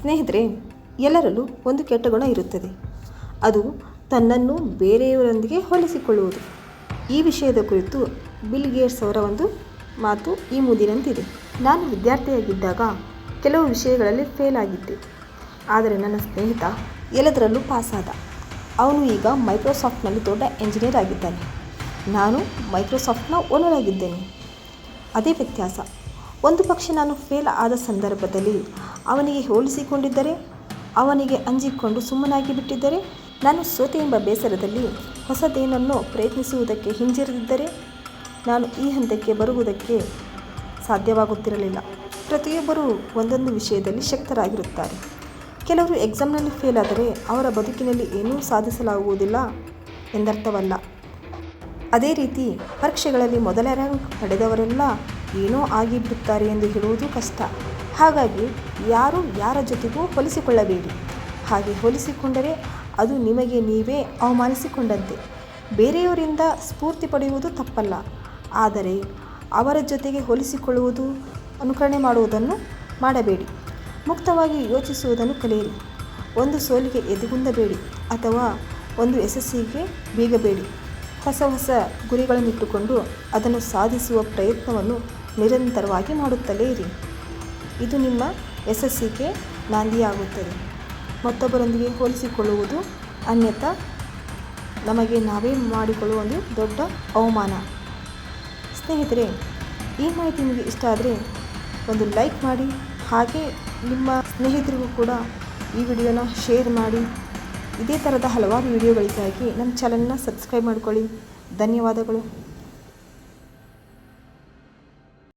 ಸ್ನೇಹಿತರೆ, ಎಲ್ಲರಲ್ಲೂ ಒಂದು ಕೆಟ್ಟ ಗುಣ ಇರುತ್ತದೆ. ಅದು ತನ್ನನ್ನು ಬೇರೆಯವರೊಂದಿಗೆ ಹೋಲಿಸಿಕೊಳ್ಳುವುದು. ಈ ವಿಷಯದ ಕುರಿತು ಬಿಲ್ ಗೇಟ್ಸ್ ಅವರ ಒಂದು ಮಾತು ಈ ಮುದಿನಂತಿದೆ. ನಾನು ವಿದ್ಯಾರ್ಥಿಯಾಗಿದ್ದಾಗ ಕೆಲವು ವಿಷಯಗಳಲ್ಲಿ ಫೇಲ್ ಆಗಿದ್ದೆ. ಆದರೆ ನನ್ನ ಸ್ನೇಹಿತ ಎಲ್ಲದರಲ್ಲೂ ಪಾಸಾದ ಅವನು ಈಗ ಮೈಕ್ರೋಸಾಫ್ಟ್ನಲ್ಲಿ ದೊಡ್ಡ ಎಂಜಿನಿಯರ್ ಆಗಿದ್ದಾನೆ. ನಾನು ಮೈಕ್ರೋಸಾಫ್ಟ್ನ ಓನರ್ ಆಗಿದ್ದೇನೆ. ಅದೇ ವ್ಯತ್ಯಾಸ. ಒಂದು ಪಕ್ಷ ನಾನು ಫೇಲ್ ಆದ ಸಂದರ್ಭದಲ್ಲಿ ಅವನಿಗೆ ಹೋಲಿಸಿಕೊಂಡಿದ್ದರೆ, ಅವನಿಗೆ ಅಂಜಿಕೊಂಡು ಸುಮ್ಮನಾಗಿ ಬಿಟ್ಟಿದ್ದರೆ, ನಾನು ಸೋತೆ ಎಂಬ ಬೇಸರದಲ್ಲಿ ಹೊಸದೇನನ್ನು ಪ್ರಯತ್ನಿಸುವುದಕ್ಕೆ ಹಿಂಜರಿದಿದ್ದರೆ, ನಾನು ಈ ಹಂತಕ್ಕೆ ಬರುವುದಕ್ಕೆ ಸಾಧ್ಯವಾಗುತ್ತಿರಲಿಲ್ಲ. ಪ್ರತಿಯೊಬ್ಬರೂ ಒಂದೊಂದು ವಿಷಯದಲ್ಲಿ ಶಕ್ತರಾಗಿರುತ್ತಾರೆ. ಕೆಲವರು ಎಕ್ಸಾಮ್ನಲ್ಲಿ ಫೇಲ್ ಆದರೆ ಅವರ ಬದುಕಿನಲ್ಲಿ ಏನೂ ಸಾಧಿಸಲಾಗುವುದಿಲ್ಲ ಎಂದರ್ಥವಲ್ಲ. ಅದೇ ರೀತಿ ಪರೀಕ್ಷೆಗಳಲ್ಲಿ ಮೊದಲ ರ್ಯಾಂಕ್ ಪಡೆದವರೆಲ್ಲ ಏನೋ ಆಗಿಬಿಡುತ್ತಾರೆ ಎಂದು ಹೇಳುವುದು ಕಷ್ಟ. ಹಾಗಾಗಿ ಯಾರು ಯಾರ ಜೊತೆಗೂ ಹೋಲಿಸಿಕೊಳ್ಳಬೇಡಿ. ಹಾಗೆ ಹೋಲಿಸಿಕೊಂಡರೆ ಅದು ನಿಮಗೆ ನೀವೇ ಅವಮಾನಿಸಿಕೊಂಡಂತೆ. ಬೇರೆಯವರಿಂದ ಸ್ಫೂರ್ತಿ ಪಡೆಯುವುದು ತಪ್ಪಲ್ಲ. ಆದರೆ ಅವರ ಜೊತೆಗೆ ಹೋಲಿಸಿಕೊಳ್ಳುವುದು ಅನುಕರಣೆ ಮಾಡುವುದನ್ನು ಮಾಡಬೇಡಿ. ಮುಕ್ತವಾಗಿ ಯೋಚಿಸುವುದನ್ನು ಕಲಿಯಿರಿ. ಒಂದು ಸೋಲಿಗೆ ಎದುಗುಂದಬೇಡಿ ಅಥವಾ ಒಂದು ಯಶಸ್ಸಿಗೆ ಬೀಗಬೇಡಿ. ಹೊಸ ಹೊಸ ಗುರಿಗಳನ್ನಿಟ್ಟುಕೊಂಡು ಅದನ್ನು ಸಾಧಿಸುವ ಪ್ರಯತ್ನವನ್ನು ನಿರಂತರವಾಗಿ ಮಾಡುತ್ತಲೇ ಇರಿ. ಇದು ನಿಮ್ಮ ಯಶಸ್ಸಿಗೆ ನಾಂದಿಯಾಗುತ್ತದೆ. ಮತ್ತೊಬ್ಬರೊಂದಿಗೆ ಹೋಲಿಸಿಕೊಳ್ಳುವುದು ಅನ್ಯತ ನಮಗೆ ನಾವೇ ಮಾಡಿಕೊಳ್ಳುವ ಒಂದು ದೊಡ್ಡ ಅವಮಾನ. ಸ್ನೇಹಿತರೆ, ಈ ಮಾಹಿತಿ ನಿಮಗೆ ಇಷ್ಟ ಆದರೆ ಒಂದು ಲೈಕ್ ಮಾಡಿ, ಹಾಗೆ ನಿಮ್ಮ ಸ್ನೇಹಿತರಿಗೂ ಕೂಡ ಈ ವಿಡಿಯೋನ ಶೇರ್ ಮಾಡಿ. ಇದೇ ಥರದ ಹಲವಾರು ವಿಡಿಯೋಗಳಿಗಾಗಿ ನಮ್ಮ ಚಾನಲ್ನ ಸಬ್ಸ್ಕ್ರೈಬ್ ಮಾಡ್ಕೊಳ್ಳಿ. ಧನ್ಯವಾದಗಳು.